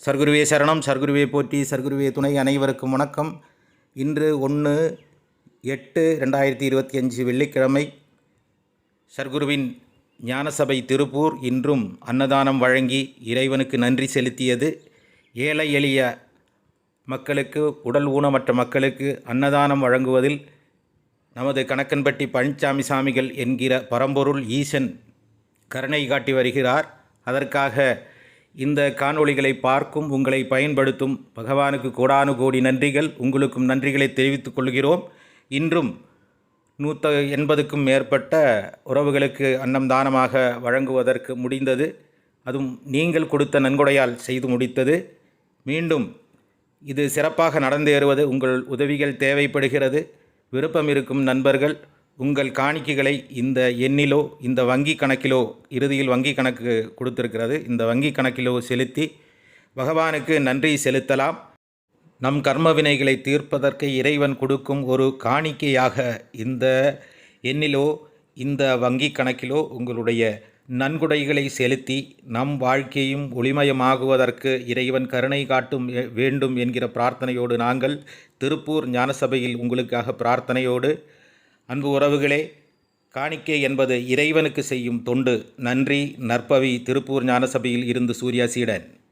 சர்க்குருவே சரணம் சர்க்குருவே போற்றி சர்க்குருவே துணை அனைவருக்கும் வணக்கம். இன்று ஒன்று எட்டு ரெண்டாயிரத்தி இருபத்தி அஞ்சு வெள்ளிக்கிழமை சர்க்குருவின் ஞானசபை திருப்பூர் இன்றும் அன்னதானம் வழங்கி இறைவனுக்கு நன்றி செலுத்தியது. ஏழை எளிய மக்களுக்கு உடல் ஊனமற்ற மக்களுக்கு அன்னதானம் வழங்குவதில் நமது கணக்கன்பட்டி பழனிசாமி சாமிகள் என்கிற பரம்பொருள் ஈசன் கருணை காட்டி வருகிறார். அதற்காக இந்த காணொளிகளை பார்க்கும் உங்களை பயன்படுத்தும் பகவானுக்கு கோடானு கோடி நன்றிகள். உங்களுக்கும் நன்றிகளை தெரிவித்துக் கொள்கிறோம். இன்றும் நூற்ற எண்பதுக்கும் மேற்பட்ட உறவுகளுக்கு அன்னம் தானமாக வழங்குவதற்கு முடிந்தது. அதுவும் நீங்கள் கொடுத்த நன்கொடையால் செய்து முடித்தது. மீண்டும் இது சிறப்பாக நடந்தேறுவது உங்கள் உதவிகள் தேவைப்படுகிறது. விருப்பம் இருக்கும் நண்பர்கள் உங்கள் காணிக்கைகளை இந்த எண்ணிலோ இந்த வங்கி கணக்கிலோ இறுதியில் வங்கி கணக்கு கொடுத்திருக்கிறது. இந்த வங்கி கணக்கிலோ செலுத்தி பகவானுக்கு நன்றி செலுத்தலாம். நம் கர்ம வினைகளை தீர்ப்பதற்கு இறைவன் கொடுக்கும் ஒரு காணிக்கையாக இந்த எண்ணிலோ இந்த வங்கி கணக்கிலோ உங்களுடைய நன்கொடைகளை செலுத்தி நம் வாழ்க்கையும் ஒளிமயமாகுவதற்கு இறைவன் கருணை காட்டும் வேண்டும் என்கிற பிரார்த்தனையோடு நாங்கள் திருப்பூர் ஞானசபையில் உங்களுக்காக பிரார்த்தனையோடு அன்பு உறவுகளே காணிக்கை என்பது இறைவனுக்கு செய்யும் தொண்டு. நன்றி. நற்பவி திருப்பூர் ஞானசபையில் இருந்து சூர்யா சீடன்.